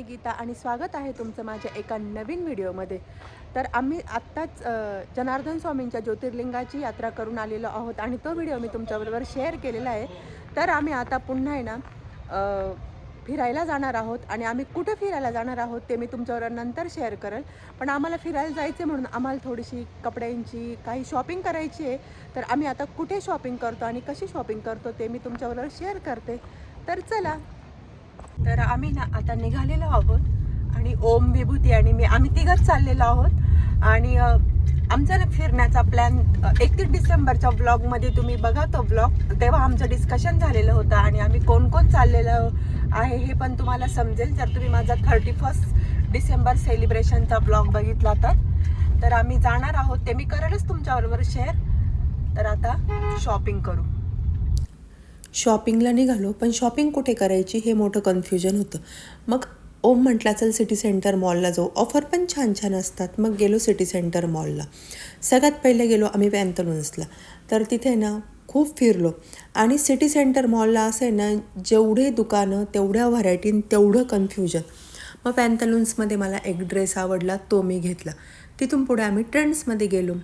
मी गीता आणि स्वागत आहे तुमचं माझ्या एका नवीन व्हिडिओमध्ये. तर आम्ही आत्ताच जनार्दन स्वामींच्या ज्योतिर्लिंगाची यात्रा करून आलेलो आहोत आणि तो व्हिडिओ मी तुमच्याबरोबर शेअर केलेला आहे. तर आम्ही आता पुन्हा आहे ना फिरायला जाणार आहोत आणि आम्ही कुठं फिरायला जाणार आहोत ते मी तुमच्याबरोबर नंतर शेअर करेल. पण आम्हाला फिरायला जायचं म्हणून आम्हाला थोडीशी कपड्यांची काही शॉपिंग करायची आहे. तर आम्ही आता कुठे शॉपिंग करतो आणि कशी शॉपिंग करतो ते मी तुमच्याबरोबर शेअर करते. तर चला तर आम्ही ना आता निघालेलो आहोत आणि ओम विभूती आणि मी आम्ही तिघंच चाललेलो आहोत. आणि आमचा ना फिरण्याचा प्लॅन एकतीस डिसेंबरच्या ब्लॉगमध्ये तुम्ही बघा तो ब्लॉग तेव्हा आमचं डिस्कशन झालेलं होतं आणि आम्ही कोण कोण चाललेलं आहे हे पण तुम्हाला समजेल. जर तुम्ही माझा थर्टी फर्स्ट डिसेंबर सेलिब्रेशनचा ब्लॉग बघितला तर तर आम्ही जाणार आहोत. ते मी करेलच तुमच्याबरोबर शेअर तर आता शॉपिंग करू. शॉपिंगला निघालो पण शॉपिंग कुठे करायची हे मोठं कन्फ्युजन होतं. मग ओम म्हटला चल सिटी सेंटर मॉलला जाऊ. ऑफर पण छान छान असतात. मग गेलो सिटी सेंटर मॉलला. सगळ्यात पहिले गेलो आम्ही पॅन्थलून्सला. तर तिथे ना खूप फिरलो. आणि सिटी सेंटर मॉलला असं आहे ना जेवढे दुकानं तेवढ्या व्हरायटीन तेवढं कन्फ्युजन मग पॅन्थलून्समध्ये मला एक ड्रेस आवडला तो मी घेतला. तिथून पुढे आम्ही ट्रेंड्समध्ये गेलो.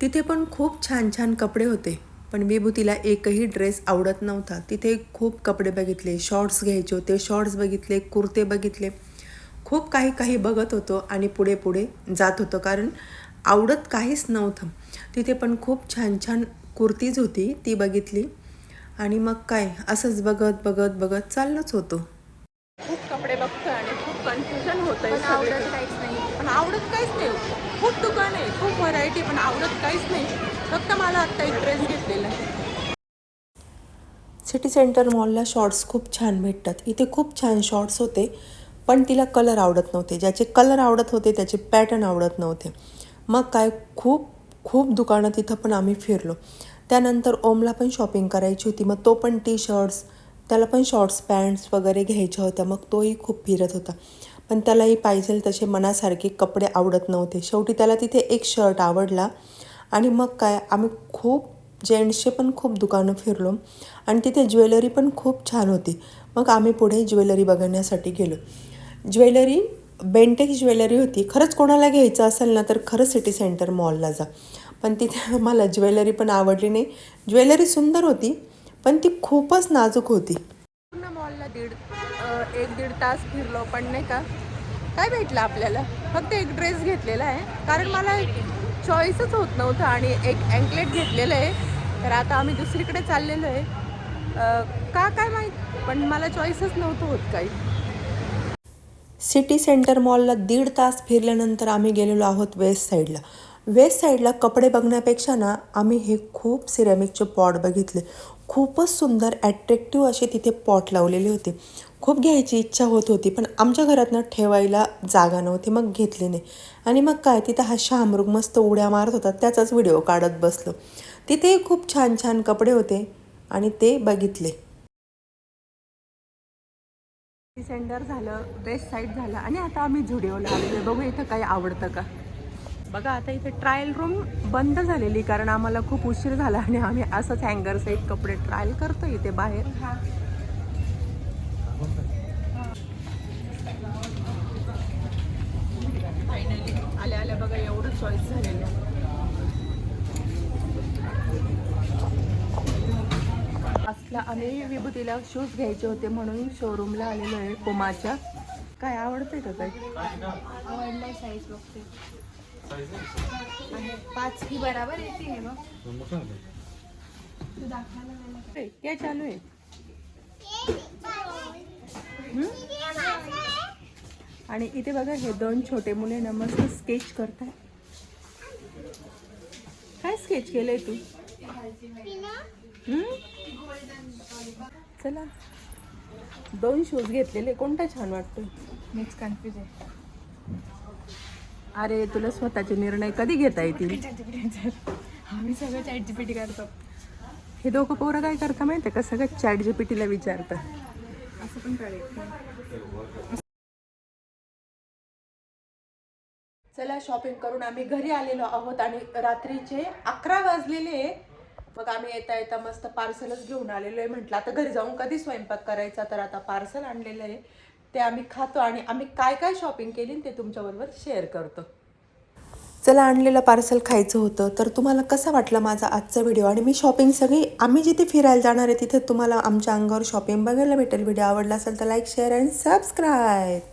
तिथे पण खूप छान छान कपडे होते. पण विभूतीला एकही ड्रेस आवडत नव्हता. तिथे खूप कपडे बघितले शॉर्ट्स घ्यायचे होते शॉर्ट्स बघितले कुर्ते बघितले. खूप काही काही बघत होतो आणि पुढे पुढे जात होतो कारण आवडत काहीच नव्हतं. तिथे पण खूप छान छान कुर्तीज होती ती बघितली. आणि मग काय असंच बघत बघत बघत चाललोच होतो. खूप कपडे बघतोय आणि खूप कन्फ्युजन होत पण आवडत काहीच नाही. खूप दुकान आहे खूप व्हरायटी पण आवडत काहीच नाही. फक्त मला आत्ता एक ड्रेस घेतलेला आहे. सिटी सेंटर मॉलला शॉर्ट्स खूप छान भेटतात. इथे खूप छान शॉर्ट्स होते पण तिला कलर आवडत नव्हते. ज्याचे कलर आवडत होते त्याचे पॅटर्न आवडत नव्हते. मग काय खूप खूप दुकानं तिथं पण आम्ही फिरलो. त्यानंतर ओमला पण शॉपिंग करायची होती. मग तो पण टी शर्ट्स त्याला पण शॉर्ट्स पॅन्ट्स वगैरे घ्यायच्या होत्या. मग तोही खूप फिरत होता. पण त्यालाही पाहिजे तसे मनासारखे कपडे आवडत नव्हते. शेवटी त्याला तिथे एक शर्ट आवडला. आणि मग काय आम्ही खूप जेंट्सचे पण खूप दुकानं फिरलो. आणि तिथे ज्वेलरी पण खूप छान होती. मग आम्ही पुढे ज्वेलरी बघण्यासाठी गेलो. ज्वेलरी बेंटेक ज्वेलरी होती. खरंच कोणाला घ्यायचं असेल ना तर खरंच सिटी सेंटर मॉलला जा. पण तिथे मला ज्वेलरी पण आवडली नाही. ज्वेलरी सुंदर होती पण ती खूपच नाजूक होती. पूर्ण मॉलला दीड एक दीड तास फिरलो पण नाही का? काय भेटलं आपल्याला? फक्त एक ड्रेस घेतलेला आहे. कारण मला चॉईसच होत नव्हतं आणि एक अँकलेट घेतलेलं आहे. तर आता आम्ही दुसरीकडे चाललेलो आहे. का काय माहीत? पण मला चॉईसच नव्हतं होत काही. सिटी सेंटर मॉलला दीड तास फिरल्यानंतर आम्ही गेलेलो आहोत वेस्ट साईडला वेस्ट साईडला कपडे बघण्यापेक्षा ना आम्ही हे खूप सिरॅमिकचे पॉट बघितले. खूपच सुंदर ॲट्रॅक्टिव्ह असे तिथे पॉट लावलेले होते. खूप घ्यायची इच्छा होत होती पण आमच्या घरातनं ठेवायला जागा नव्हती मग घेतली नाही. आणि मग काय तिथं हा शामरुग मस्त उड्या मारत होता त्याचाच व्हिडिओ काढत बसलो. तिथेही खूप छान छान कपडे होते आणि ते बघितले. सेंडर झालं वेस्ट साईड झालं आणि आता आम्ही झुडिओला आलेलो बघू इथं काही आवडतं का? बघा आता इथे ट्रायल रूम बंद झालेली कारण आम्हाला खूप उशीर झाला आणि आम्ही असंच हँगर सहित कपडे ट्रायल करतो इथे बाहेर. फायनली आल्या आल्या बघा एवढं चॉईस झालेलं आहे. असला आम्ही विभूतीला शूज घ्यायचे होते म्हणून शोरूमला आलेलो आहे पुमाच्या काय आवडतंय का काही आवडलाय साईज बघते. आणि पाच ही बराबर येते हे बघ. तू दाखवायला काय चालू आहे. आणि इथे बघा हे दोन छोटे मुले ना मस्त स्केच करताय. काय स्केच केलंय तू? हम्म? चला. दोन शूज घेतलेले. कोणता छान वाटतोय? मीच कन्फ्युज आहे. अरे तुला स्वतःचे निर्णय कधी घेता येतील? आम्ही सगळं चॅट जीपीटी करतो. हे दोघं पोरं काय करता माहितीये का? सगळं चॅट जीपीटीला विचारतात. असं पण कळेल. चला शॉपिंग करून आम्ही घरी आलेलो आहोत आणि रात्रीचे अकरा वाजलेले आहे. मग आम्ही येता येता मस्त पार्सलच घेऊन आलेलो आहे. म्हटलं आता घरी जाऊन कधी स्वयंपाक करायचा? तर आता पार्सल आणलेलं आहे. ते आम्ही खातो आणि आम्ही काय काय शॉपिंग केली ते तुमच्याबरोबर शेअर करतो. चला आणलेलं पार्सल खायचं होतं. तर तुम्हाला कसा वाटला माझा आजचा व्हिडिओ आणि मी शॉपिंग सगळी आम्ही जिथे फिरायला जाणार आहे तिथे तुम्हाला आमच्या अंगावर शॉपिंग बघायला भेटेल. व्हिडिओ आवडला असेल तर लाईक शेअर अँड सबस्क्राईब